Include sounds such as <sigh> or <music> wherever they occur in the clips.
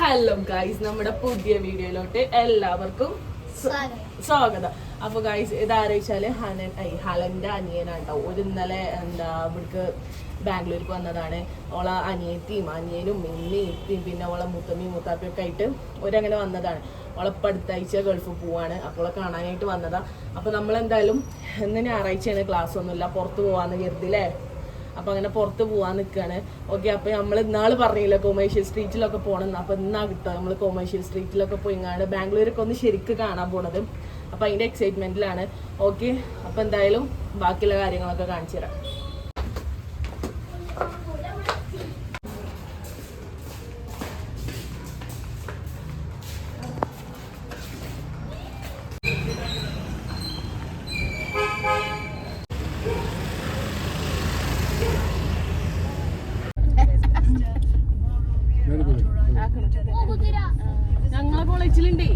Hello guys നമ്മുടെ പുതിയ വീഡിയോയിലോട്ട് എല്ലാവർക്കും സ്വാഗതം. അപ്പൊ ഗൈസ് ഇതാരോച്ചാൽ ഹനൻ ഐ ഹലന്റെ അനിയനാണ് കേട്ടോ ഒരു ഇന്നലെ എന്താ ഇവിടേക്ക് ബാംഗ്ലൂർക്ക് വന്നതാണ്. ഓള അനിയത്തിയും അനിയനും മിന്നിയും ഇപ്പിയും പിന്നെ ഓളെ മുത്തമ്മയും മുത്താപ്പി ഒക്കെ ആയിട്ട് ഒരങ്ങനെ വന്നതാണ്. ഓളെ ഇപ്പം അടുത്താഴ്ച ഗൾഫിൽ പോവാണ്. അപ്പോൾ കാണാനായിട്ട് വന്നതാ. അപ്പൊ നമ്മൾ എന്തായാലും ഇന്ന് ഞായറാഴ്ചയാണ് ക്ലാസ് ഒന്നുമില്ല. പുറത്ത് പോവാന്ന് കരുതില്ലേ അപ്പൊ അങ്ങനെ പുറത്ത് പോവാൻ നിൽക്കുകയാണ് ഓക്കെ അപ്പൊ നമ്മൾ ഇന്നാൾ പറഞ്ഞില്ല കൊമേഴ്ഷ്യൽ സ്ട്രീറ്റിലൊക്കെ പോകണം അപ്പൊ ഇന്നാ കിട്ടുക നമ്മൾ കൊമേഴ്ഷ്യൽ സ്ട്രീറ്റിലൊക്കെ പോയി പോയിങ്ങാണ്ട് ബാംഗ്ലൂരൊക്കെ ഒന്ന് ശരിക്ക് കാണാൻ പോണത്. അപ്പൊ അതിന്റെ എക്സൈറ്റ്മെന്റിലാണ് ഓക്കെ അപ്പൊ എന്തായാലും ബാക്കിയുള്ള കാര്യങ്ങളൊക്കെ കാണിച്ചു തരാം ഞങ്ങളെ കോളേജിലുണ്ടേ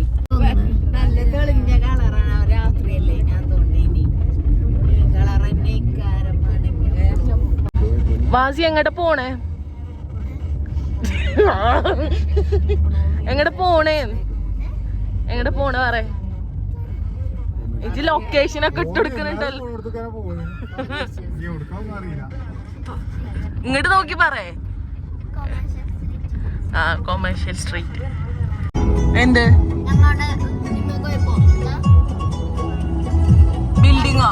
നല്ല തെളിഞ്ഞ കളറാണ് രാത്രിയല്ലേ അതുകൊണ്ട് ഇനി കളർ തന്നെ ഇക്കാരമാണെങ്കിൽ വാസി എങ്ങോട്ട് പോണേ? എങ്ങോട്ട് പോണേ? എങ്ങോട്ട് പോണ പറേ. ഇജ് ലൊക്കേഷൻ ഒക്കെ ഇട്ട് കൊടുക്കുന്നുണ്ടല്ലോ. ഇങ്ങോട്ട് നോക്കി പറയേ ആ കൊമേഴ്ഷ്യൽ സ്ട്രീറ്റ് എന്ത്? ബിൽഡിങ്ങോ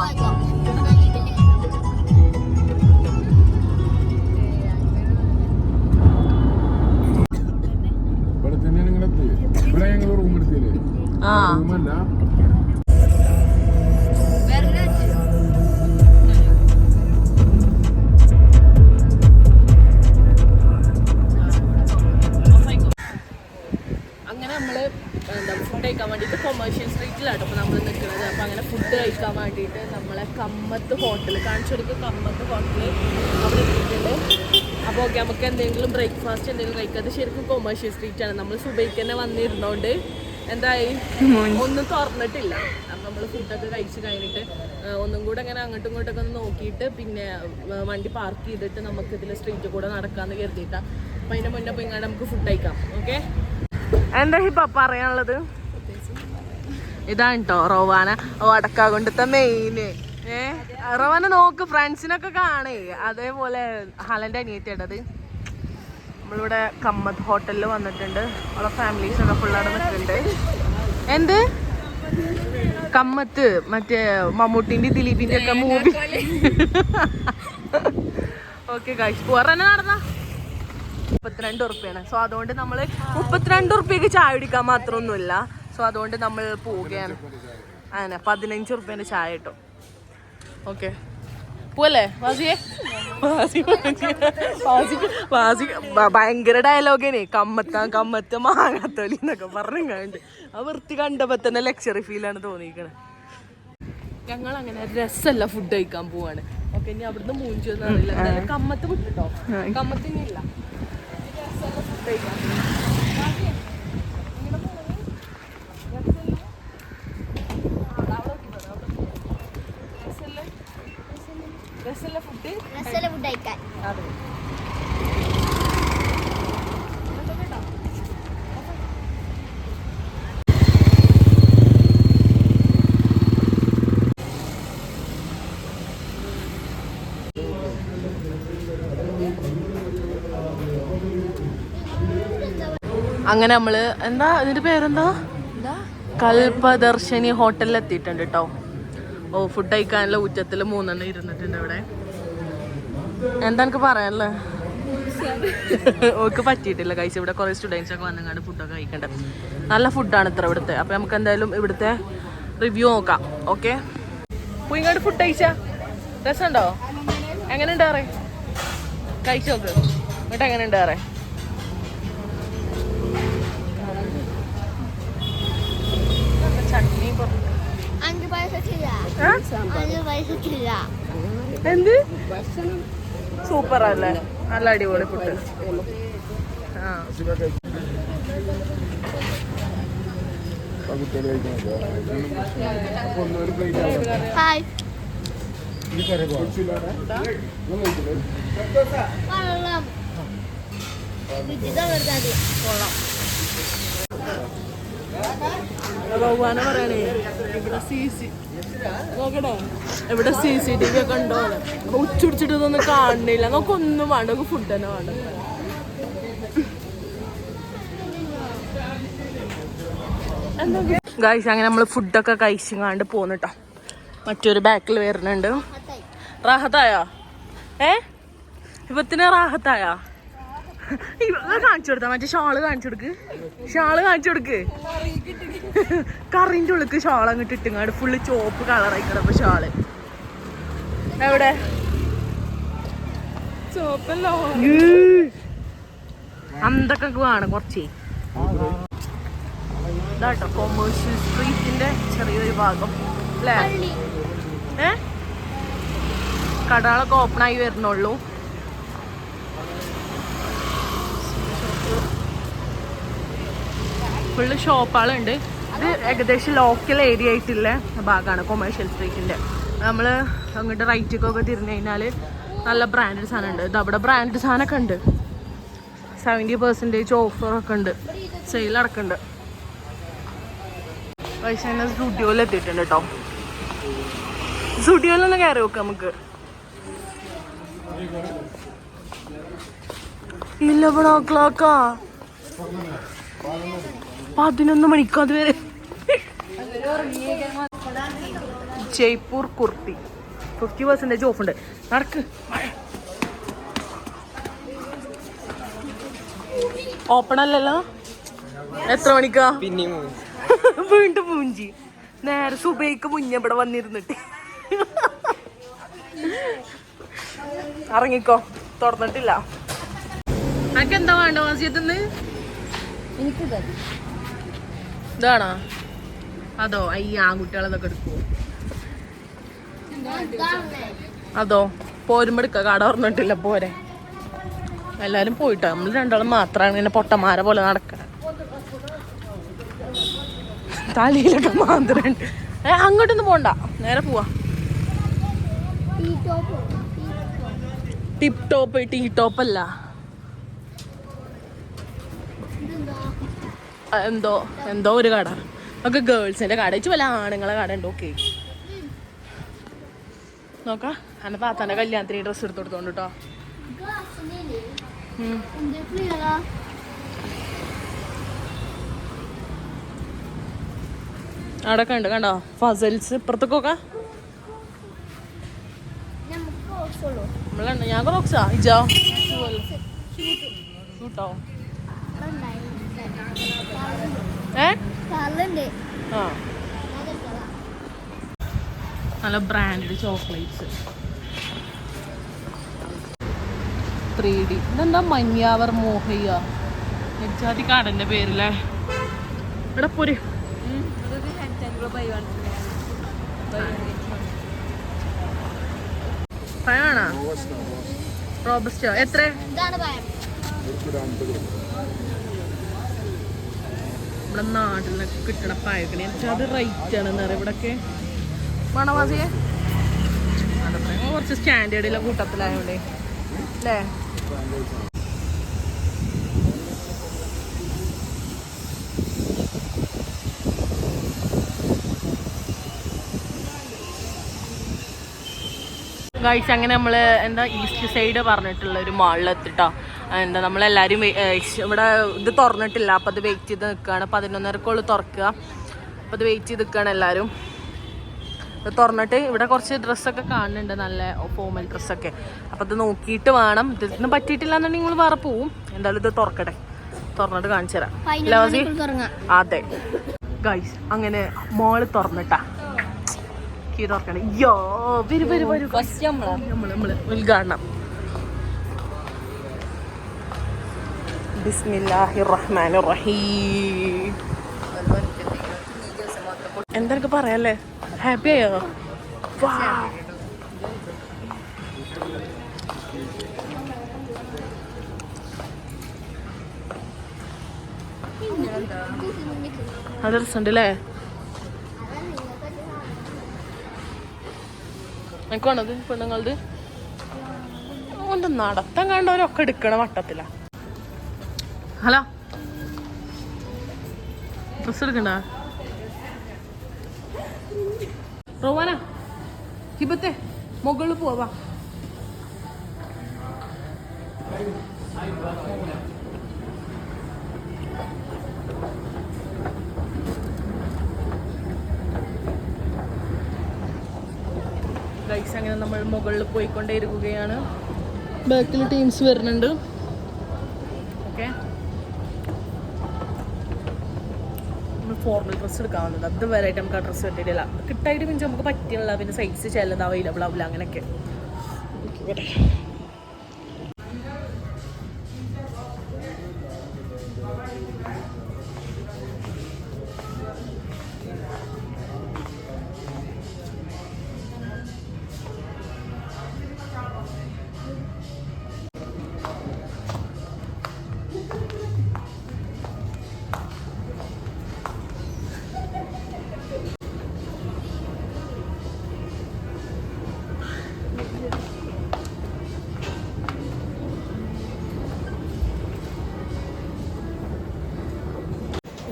ഹോട്ടൽ കാണിച്ചു കൊടുക്കുക കമ്മത്ത് ഹോട്ടൽ അവിടെ എത്തിയിട്ടുണ്ട് അപ്പോൾ ഓക്കെ നമുക്ക് എന്തെങ്കിലും ബ്രേക്ക്ഫാസ്റ്റ് എന്തെങ്കിലും കഴിക്കാതെ ശരിക്കും കൊമേഴ്ഷ്യൽ സ്ട്രീറ്റ് ആണ്. നമ്മൾ സുബൈക്ക് തന്നെ വന്നിരുന്നോണ്ട് എന്തായി? ഒന്നും തുറന്നിട്ടില്ല. അപ്പം നമ്മൾ ഫുഡൊക്കെ കഴിച്ച് കഴിഞ്ഞിട്ട് ഒന്നും കൂടെ അങ്ങനെ അങ്ങോട്ടും ഇങ്ങോട്ടൊക്കെ ഒന്ന് നോക്കിയിട്ട് പിന്നെ വണ്ടി പാർക്ക് ചെയ്തിട്ട് നമുക്ക് ഇതിൽ സ്ട്രീറ്റിൽ കൂടെ നടക്കാമെന്ന് കരുതിയിട്ടാണ് അപ്പം അതിന്റെ മുന്നേ പോയി ഇങ്ങനെ നമുക്ക് ഫുഡ് കഴിക്കാം. ഓക്കെ എന്താ ഇപ്പൊ പറയാനുള്ളത്? ഇതാണ് കേട്ടോ റോവാന. വടക്കാ കൊണ്ടത്തെ മെയിന് ഏ? നോക്ക് ഫ്രണ്ട്സിനൊക്കെ കാണേ. അതേപോലെ ഹലന്റെ അനിയത്തിയുടേത് നമ്മളിവിടെ കമ്മത്ത് ഹോട്ടലിൽ വന്നിട്ടുണ്ട്. അവളെ ഫാമിലീസ് ഒക്കെ ഫുള്ളാടെ നിൽക്കുന്നുണ്ട്. എന്ത്? കമ്മത്ത് മറ്റേ മമ്മൂട്ടിന്റെ ദിലീപിന്റെ ഒക്കെ മൂവി ഓക്കെ കഴിച്ചു പോറന്നെ നടന്ന. മുപ്പത്തിരണ്ട് ഉറുപ്പിയാണ്. സോ അതുകൊണ്ട് നമ്മൾ മുപ്പത്തിരണ്ട് ഉറുപ്പ്യക്ക് ചായ കുടിക്കാൻ മാത്രമൊന്നുമില്ല. സോ അതുകൊണ്ട് നമ്മൾ പോവുകയാണ്. അങ്ങനെ പതിനഞ്ച് ഉറുപ്പ്യന്റെ ചായ കിട്ടും. ഓക്കെ. പോവല്ലേ? വാസിയെ വാസി വാസി വാസി ഭയങ്കര ഡയലോഗേനെ കമ്മത്ത കമ്മത്ത് മാങ്ങാത്തോലി എന്നൊക്കെ പറഞ്ഞു കണ്ട് ആ വൃത്തി കണ്ടപ്പോ തന്നെ ലക്ഷറി ഫീലാണ് തോന്നിയിരിക്കണത് ഞങ്ങൾ അങ്ങനെ രസമല്ല ഫുഡ് കഴിക്കാൻ പോവാണ്. ഓക്കെ ഇനി അവിടുന്ന് മൂഞ്ചി ഒന്നും അറിയില്ല. എന്തായാലും കമ്മത്ത് വിട്ടിട്ടോ? കമ്മത്തിനില്ല. രസമല്ല ഫുഡ് കഴിക്കാൻ വാസിയെ, ഇങ്ങനെ പോണത് രസമല്ല? ആ, അവിടെ നോക്കി പറ, അവിടെ നോക്കി പറ. രസമല്ലേ? രസമല്ല ഫുഡ് ഫുഡ് കഴിക്കാൻ. അതെ. അങ്ങനെ നമ്മൾ എന്താ ഇതിന്റെ പേരെന്താ? കൽപദർശിനി ഹോട്ടലിൽ എത്തിയിട്ടുണ്ട് കേട്ടോ ഓ ഫുഡ് കഴിക്കാനുള്ള ഉച്ചത്തിൽ മൂന്നെണ്ണം ഇരുന്നിട്ടുണ്ട് ഇവിടെ. എന്താ എനിക്ക് പറയാനല്ലേ ഓക്ക് പറ്റിയിട്ടില്ല കഴിച്ച് ഇവിടെ കുറേ സ്റ്റുഡൻസ് ഒക്കെ വന്നങ്ങാണ്ട് ഫുഡൊക്കെ കഴിക്കേണ്ടത് നല്ല ഫുഡാണ് ഇത്ര ഇവിടുത്തെ. അപ്പോൾ നമുക്ക് എന്തായാലും ഇവിടുത്തെ റിവ്യൂ നോക്കാം. ഓക്കെ പുയിങ്ങാട് ഫുഡ് കഴിച്ച. രസമുണ്ടോ? എങ്ങനെ ഉണ്ട് പറ കഴിച്ചു നോക്ക്. എന്നിട്ട് എങ്ങനെ ഉണ്ട് എന്ത്? സൂപ്പർ അല്ലേ നല്ല അടിപൊളി ഫുഡ് ഹായ് കൊള്ളാം. ഇവിടെ സി സി ടി വി ഒക്കെ ഉണ്ടോ? ഉച്ചുടിച്ചിട്ട് ഇതൊന്നും കാണുന്നില്ല. നമുക്കൊന്നും വേണ്ട. നമുക്ക് ഫുഡ് തന്നെ വേണ്ട. ഗായ്സ് അങ്ങനെ നമ്മൾ ഫുഡൊക്കെ കഴിച്ചുങ്ങാണ്ട് പോന്നിട്ടോ മറ്റൊരു ബാക്കിൽ വരുന്നുണ്ട്. റാഹത്തായോ? ഏ? ഇപ്പത്തിന് റാഹത്തായോ? കാണിച്ചു കൊടുത്താ മറ്റേ ഷാൾ കാണിച്ചു കൊടുക്ക്. ഷാൾ കാണിച്ചു കൊടുക്ക്. കറിന്റെ ഉള്ളിക്ക് ഷാൾ അങ്ങോട്ട് ഇട്ടുങ്ങാട് ഫുള്ള് ചോപ്പ് കളറായി കിടപ്പോ ഷാൾ. എവിടെ? അന്തൊക്കെ വേണം കുറച്ചേ. ഇതാട്ടോ കൊമേഴ്ഷ്യൽ സ്ട്രീറ്റിന്റെ ചെറിയൊരു ഭാഗം അല്ലേ? ഏ? കടകളൊക്കെ ഓപ്പൺ ആയി വരുന്നുള്ളൂ. ഫുള്ള് ഷോപ്പുകളുണ്ട് ഇത് ഏകദേശം ലോക്കൽ ഏരിയ ആയിട്ടുള്ള ഭാഗമാണ് കൊമേഴ്ഷ്യൽ സ്ട്രീറ്റിന്റെ നമ്മൾ അങ്ങോട്ട് റൈറ്റിക്കൊക്കെ തിരിഞ്ഞു കഴിഞ്ഞാൽ നല്ല ബ്രാൻഡഡ് സാധനമുണ്ട്. ഇത് അവിടെ ബ്രാൻഡ് സാധനമൊക്കെ ഉണ്ട്. സെവന്റി പെർസെന്റേജ് ഓഫറൊക്കെ ഉണ്ട്. സെയിൽ അടക്കുന്നുണ്ട് വൈശാന സ്റ്റുഡിയോയിൽ എത്തിയിട്ടുണ്ട് കേട്ടോ സ്റ്റുഡിയോയിലൊന്ന് കയറി നോക്കാം നമുക്ക്. ഓ ക്ലോക്കാ പതിനൊന്ന് മണിക്ക് അതുവരെ. Jaipur kurti. Fifty percentage off ഉണ്ട്. നടക്ക്. ഓപ്പൺ അല്ലല്ലോ? എത്ര മണിക്കാ? പിന്നെ <laughs> വീണ്ടും പൂഞ്ചി നേരെ സുബൈക്ക് മുന്നേ ഇവിടെ വന്നിരുന്നിട്ട്. ഇറങ്ങിക്കോ. തുറന്നിട്ടില്ല. എന്താ വേണ്ട വാസിയത്തിന്ന്? ഇതാണോ? അതോ അയ്യ ആൺകുട്ടികളതൊക്കെ എടുക്കുവോ? അതോ? പോരുമ്പോ എടുക്ക കട ഓർമ്മിട്ടില്ല പോരെ. എല്ലാരും പോയിട്ടോ? നമ്മൾ രണ്ടാളും മാത്രമാണ് ഇങ്ങനെ പൊട്ടന്മാരെ പോലെ നടക്കണ. തലയിലൊക്കെ മാന്ത്രണ്ട് ഏ അങ്ങോട്ടൊന്നും പോണ്ട. നേരെ പോവാ. ടിപ് ടോപ്പ് ടീ ടോപ്പ് അല്ല. എന്തോ എന്തോ ഒരു കട. ഒക്കെ ഗേൾസിന്റെ കട. ഇച്ചു വല്ല ആണുങ്ങളെ കട ഉണ്ട്? ഓക്കെ. നോക്കാം. അന്ന താത്താന്റെ കല്യാണത്തിന് ഡ്രസ്സ് എടുത്ത് കൊടുത്തോണ്ട് കേട്ടോ. അവിടെ ഉണ്ട് കണ്ടോ? ഫസൽസ് ഇപ്പുറത്തൊക്കെ നോക്കാം. ഞാൻ ക്രോക്സാ ഇജോ? ഷൂട്ടോ ആ. നല്ല ബ്രാൻഡ് ചോക്ലേറ്റ്സ്. ത്രീ ഡി ഇതെന്താ മഞ്ഞാവർ മോഹയ്യ? എജാതി കാടന്റെ പേരില്ലേ ഇവിടെ പോര്. പഴമാണോ റോബസ്റ്റോ എത്ര നമ്മുടെ നാട്ടിലൊക്കെ കിട്ടണ പായക്കണി അത് റേറ്റ് ആണ് എന്നറിയാം ഇവിടൊക്കെ മണവാസിയെ അതപ്പോ കുറച്ച് സ്റ്റാൻഡേർഡിലെ കൂട്ടത്തിലായോണ്ടേ. അല്ലേ? ഗൈസ് അങ്ങനെ നമ്മൾ എന്താ ഈസ്റ്റ് സൈഡ് പറഞ്ഞിട്ടുള്ള ഒരു മാളിൽ എത്തിട്ടോ എന്താ നമ്മളെല്ലാവരും ഇവിടെ ഇത് തുറന്നിട്ടില്ല. അപ്പം അത് വെയിറ്റ് ചെയ്ത് നിൽക്കുകയാണ് പതിനൊന്നരക്കുള്ളിൽ തുറക്കുക. അപ്പം അത് വെയിറ്റ് ചെയ്ത് നിൽക്കുകയാണ് എല്ലാവരും ഇത് തുറന്നിട്ട് ഇവിടെ കുറച്ച് ഡ്രസ്സൊക്കെ കാണുന്നുണ്ട്. നല്ല ഫോമൽ ഡ്രസ്സൊക്കെ അപ്പം അത് നോക്കിയിട്ട് വേണം. ഇതിന് പറ്റിയിട്ടില്ല എന്നുണ്ടെങ്കിൽ നിങ്ങൾ വേറെ പോവും. എന്തായാലും ഇത് തുറക്കട്ടെ. തുറന്നിട്ട് കാണിച്ചു തരാം. അതെ. ഗൈസ് അങ്ങനെ മോൾ തുറന്നിട്ടാ. കീ തുറക്കണേ. യോ വരും വരും വരും. നമ്മൾ നമ്മൾ. ഉദ്ഘാടനം. ബിസ്മില്ലാഹിർ റഹ്മാനിർ റഹീം എന്തൊക്കെ പറയാല്ലേ? ഹാപ്പി ആയോ അത് രസമുണ്ട് അല്ലേ എനിക്കാണത് പെണ്ണുങ്ങളത് ഓന്റെ നടത്തം കണ്ടവരൊക്കെ എടുക്കണ വട്ടത്തില. ഹലോ. ഡ്രസ് എടുക്കണ്ട? റോവാന ഹിബത്തെ മുകളിൽ പോവാ. ഗൈസ് അങ്ങനെ നമ്മൾ മുകളിൽ പോയിക്കൊണ്ടേ ഇരിക്കുകയാണ് ബാക്കിൽ ടീംസ് വരുന്നുണ്ട്. ഓക്കെ ഫോർമൽ ഡ്രസ്സ് എടുക്കാൻ വന്നത് അത് വരെയായിട്ട് നമുക്ക് ആ ഡ്രസ്സ് കിട്ടിയിട്ടില്ല. കിട്ടായിട്ട് പിന്നെ നമുക്ക് പറ്റിയുള്ള പിന്നെ സൈസ് ചിലത് അവൈലബിൾ ആവില്ല അങ്ങനെയൊക്കെ.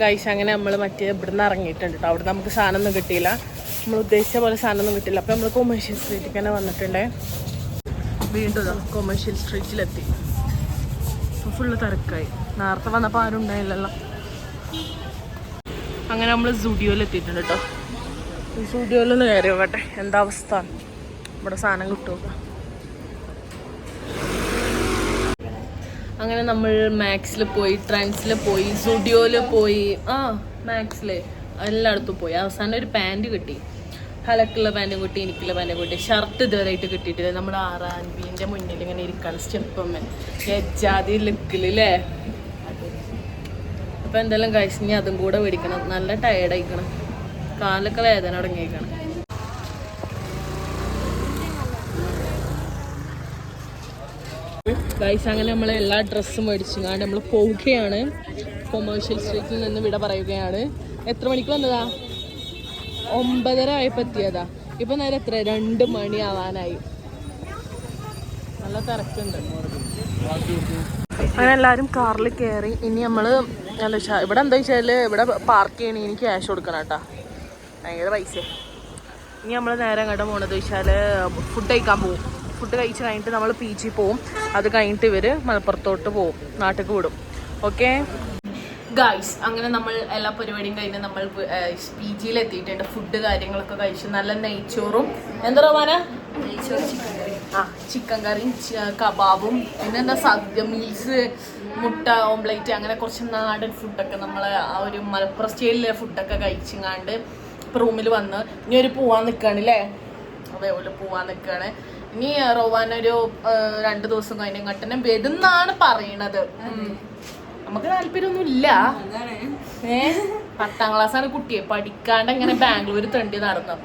ഗൈസ് അങ്ങനെ നമ്മൾ മറ്റേ ഇവിടുന്ന് ഇറങ്ങിയിട്ടുണ്ട് കേട്ടോ അവിടെ നമുക്ക് സാധനമൊന്നും കിട്ടിയില്ല. നമ്മൾ ഉദ്ദേശിച്ച പോലെ സാധനമൊന്നും കിട്ടിയില്ല. അപ്പോൾ നമ്മൾ കൊമേഴ്ഷ്യൽ സ്ട്രീറ്റിൽ തന്നെ വന്നിട്ടുണ്ടേ. വീണ്ടും കൊമേഴ്ഷ്യൽ സ്ട്രീറ്റിലെത്തി അപ്പോൾ ഫുള്ള് തിരക്കായി. നേരത്തെ വന്നപ്പോൾ ആരും ഉണ്ടായില്ലല്ലോ. അങ്ങനെ നമ്മൾ സ്റ്റുഡിയോയിലെത്തിയിട്ടുണ്ട് കേട്ടോ സ്റ്റുഡിയോയിലൊന്ന് കയറി പോകട്ടെ എന്താ അവസ്ഥ? ഇവിടെ സാധനം കിട്ടുമോ അങ്ങനെ നമ്മൾ മാക്സിൽ പോയി ട്രെൻഡ്സിൽ പോയി സുഡിയോയിൽ പോയി. ആ മാക്സിൽ എല്ലായിടത്തും പോയി. അവസാനം ഒരു പാന്റ് കിട്ടി. ഹലക്കുള്ള പാന്റും കിട്ടി എനിക്കുള്ള പാന്റും കിട്ടി. ഷർട്ട് ഇതുവരെയായിട്ട് കിട്ടിയിട്ടില്ല. നമ്മൾ ആറാം ബീന്റെ മുന്നിൽ ഇങ്ങനെ ഇരിക്കണം. സ്റ്റെപ്പമ്മ ഏജാതി ലുക്കിൽ അല്ലേ അപ്പം എന്തെല്ലാം കഴിച്ച് ഇനി അതും കൂടെ മേടിക്കണം. നല്ല ടയർഡായിക്കണം കാലൊക്കെ വേദന തുടങ്ങിയേക്കണം. ഗൈസ് അങ്ങനെ നമ്മൾ എല്ലാ ഡ്രസ്സും മേടിച്ചു. കാരണം നമ്മൾ പോവുകയാണ്. കൊമേഴ്ഷ്യൽ സ്ട്രീറ്റിൽ നിന്ന് വിട പറയുകയാണ്. എത്ര മണിക്ക് വന്നതാ? ഒമ്പതര ആയപ്പോൾ എത്തിയതാ ഇപ്പം നേരെ എത്ര? രണ്ട് മണി ആവാനായി. നല്ല തിരക്കുണ്ട്. അങ്ങനെ എല്ലാവരും കാറിൽ കയറി ഇനി നമ്മൾ അല്ല ശ- ഇവിടെ എന്താ വെച്ചാൽ ഇവിടെ പാർക്ക് ചെയ്യണേ. ഇനി ക്യാഷ് കൊടുക്കണം കേട്ടാ ഭയങ്കര പൈസ ഇനി നമ്മൾ നേരെ അങ്ങോട്ട് പോകണത് വെച്ചാൽ ഫുഡ് കഴിക്കാൻ പോകും ഫുഡ് കഴിച്ച് കഴിഞ്ഞിട്ട് നമ്മൾ പി ജി പോവും. അത് കഴിഞ്ഞിട്ട് ഇവർ മലപ്പുറത്തോട്ട് പോവും. നാട്ടിലേക്ക് വിടും. ഓക്കെ? ഗായ്സ് അങ്ങനെ നമ്മൾ എല്ലാ പരിപാടിയും കഴിഞ്ഞ് നമ്മൾ പി ജിയിൽ എത്തിയിട്ടുണ്ട്. ഫുഡ് കാര്യങ്ങളൊക്കെ കഴിച്ചു നല്ല നെയ്ച്ചോറും. എന്താ പറയുക ആ ചിക്കൻ കറി കബാബും. പിന്നെ എന്താ സദ്യ മീൽസ് മുട്ട ഓംപ്ലേറ്റ് അങ്ങനെ കുറച്ച് നാടൻ ഫുഡൊക്കെ നമ്മൾ ആ ഒരു മലപ്പുറം സ്റ്റൈലിലെ ഫുഡൊക്കെ കഴിച്ചിങ്ങാണ്ട് റൂമിൽ വന്ന് ഇനി ഒരു പോവാൻ നിൽക്കുകയാണ് അല്ലേ അതേപോലെ പോവാൻ നിൽക്കുകയാണ് ഇനി റോവാൻ ഒരു രണ്ട് ദിവസം കഴിഞ്ഞ കട്ടനെ വരുന്നാണ് പറയണത്. നമുക്ക് താല്പര്യമൊന്നുമില്ല. പത്താം ക്ലാസ്സാണ് കുട്ടിയെ പഠിക്കാണ്ട് ഇങ്ങനെ ബാംഗ്ലൂർ തണ്ടി നടന്നു.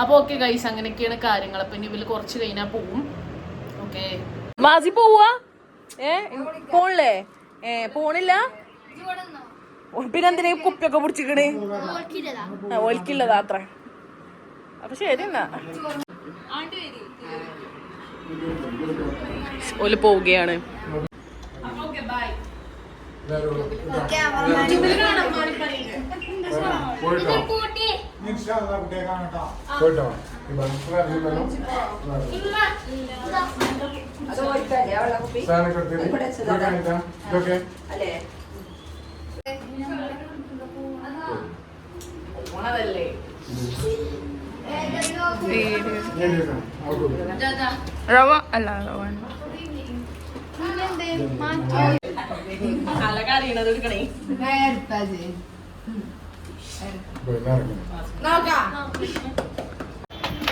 അപ്പൊ ഓക്കെ ഗൈസ് അങ്ങനെയൊക്കെയാണ് കാര്യങ്ങൾ അപ്പൊ ഇനി ഇവർ കുറച്ച് കഴിഞ്ഞാ പോവും. ഓക്കെ. മാസി പോവാ? ഏ പോണില്ലേ? ഏ പോണില്ല? പിന്നെ എന്തിനാ ഈ കുപ്പിയൊക്കെ പിടിച്ചിക്കണേ? ആ, ഓൽക്കില്ലതാ അത്ര. അപ്പൊ ശരി എന്നാ. ഓൽ പോവുകയാണ്. പോയിട്ടോ പോയിട്ടോ ഈ ബസ് ഇറങ്ങിയല്ലോ സാധനം കൊടുത്തിട്ട് ഇതൊക്കെ ആയിട്ടാ? ഇതൊക്കെ പോണതല്ലേ ഞാൻ എടുക്കാം. അവിടെ കൊടുക്കാം. റവ അല്ല റവ.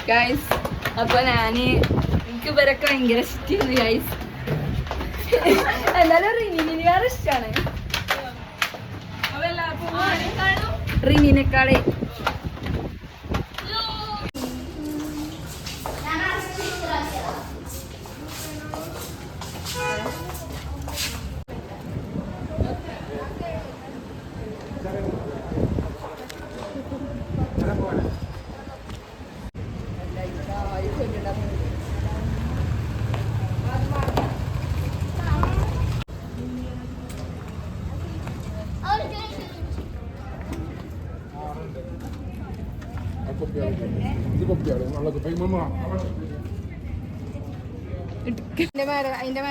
ഗൈസ് അപ്പൊ ഞാൻ എനിക്ക് ഇവരൊക്കെ ഭയങ്കര ഇഷ്ടമാണ് ഗൈസ് എന്നാലും റിനിനെ വേറെ ഇഷ്ടമാണ് റിനിനെക്കാളെ അതിന്റെ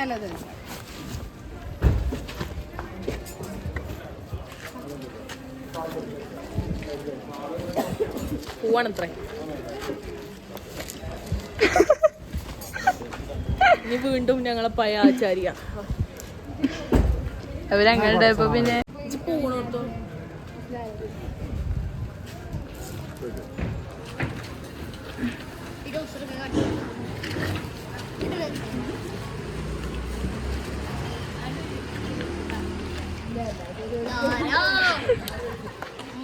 പോവാണത്രേ. ഇനി വീണ്ടും ഞങ്ങളെ പയ ആചാര്യ അവരങ്ങളുടെ ഇപ്പൊ പിന്നെ പോണോട്ടോ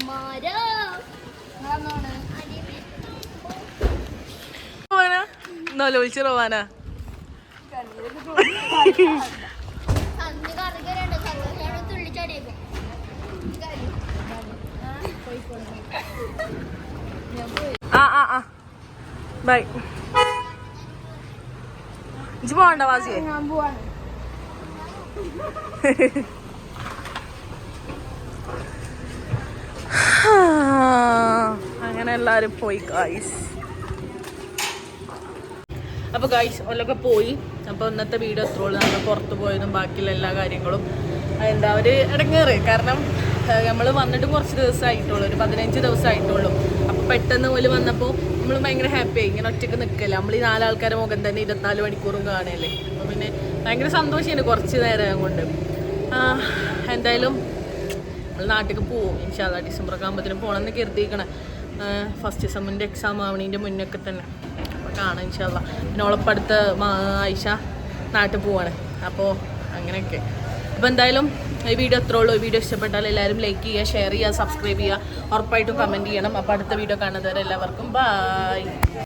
മരോ റോവാനാ. ആ ആ ആ. ബൈ ഇജ് പോകണ്ട വാസിയെ? <laughs> അങ്ങനെ എല്ലാരും പോയി ഗായ്സ് അപ്പൊ ഗായ്സ് ഒല്ലൊക്കെ പോയി. അപ്പൊ ഇന്നത്തെ വീഡിയോ എത്രയുള്ളൂ നമ്മൾ പുറത്തു പോയതും ബാക്കിയുള്ള എല്ലാ കാര്യങ്ങളും. എന്താ ഒരു ഇടങ്ങേറ്. കാരണം നമ്മൾ വന്നിട്ട് കുറച്ച് ദിവസമായിട്ടുള്ളൂ. ഒരു പതിനഞ്ച് ദിവസമായിട്ടുള്ളൂ. അപ്പൊ പെട്ടെന്ന് ഓൽ വന്നപ്പോൾ നമ്മൾ ഭയങ്കര ഹാപ്പി ആയി. ഇങ്ങനെ ഒറ്റയ്ക്ക് നിൽക്കല്ലേ നമ്മൾ ഈ നാലാൾക്കാരെ മുഖം തന്നെ ഇരുപത്തിനാല് മണിക്കൂറും കാണല്ലേ. അപ്പൊ പിന്നെ ഭയങ്കര സന്തോഷമാണ് കുറച്ച് നേരം കൊണ്ട്. എന്തായാലും നമ്മൾ നാട്ടിലേക്ക് പോവും. ഇൻഷാല്ല ഡിസംബർ ഒക്കെ ആകുമ്പോഴത്തേനും പോകണമെന്ന് കരുതിയിരിക്കണേ ഫസ്റ്റ് സെമ്മിന്റെ എക്സാം ആവണീന്റെ മുന്നൊക്കെ തന്നെ. അപ്പോൾ കാണാം ഇൻഷാല്ല പിന്നെ ഉളപ്പടുത്ത ആയിഷ നാട്ടിൽ പോവാണ്. അപ്പോൾ അങ്ങനെയൊക്കെ. അപ്പോൾ എന്തായാലും ഈ വീഡിയോ എത്ര ഉള്ളൂ. വീഡിയോ ഇഷ്ടപ്പെട്ടാൽ എല്ലാവരും ലൈക്ക് ചെയ്യുക ഷെയർ ചെയ്യുക സബ്സ്ക്രൈബ് ചെയ്യുക. ഉറപ്പായിട്ടും കമന്റ് ചെയ്യണം. അപ്പോൾ അടുത്ത വീഡിയോ കാണുന്നവരെ എല്ലാവർക്കും ബൈ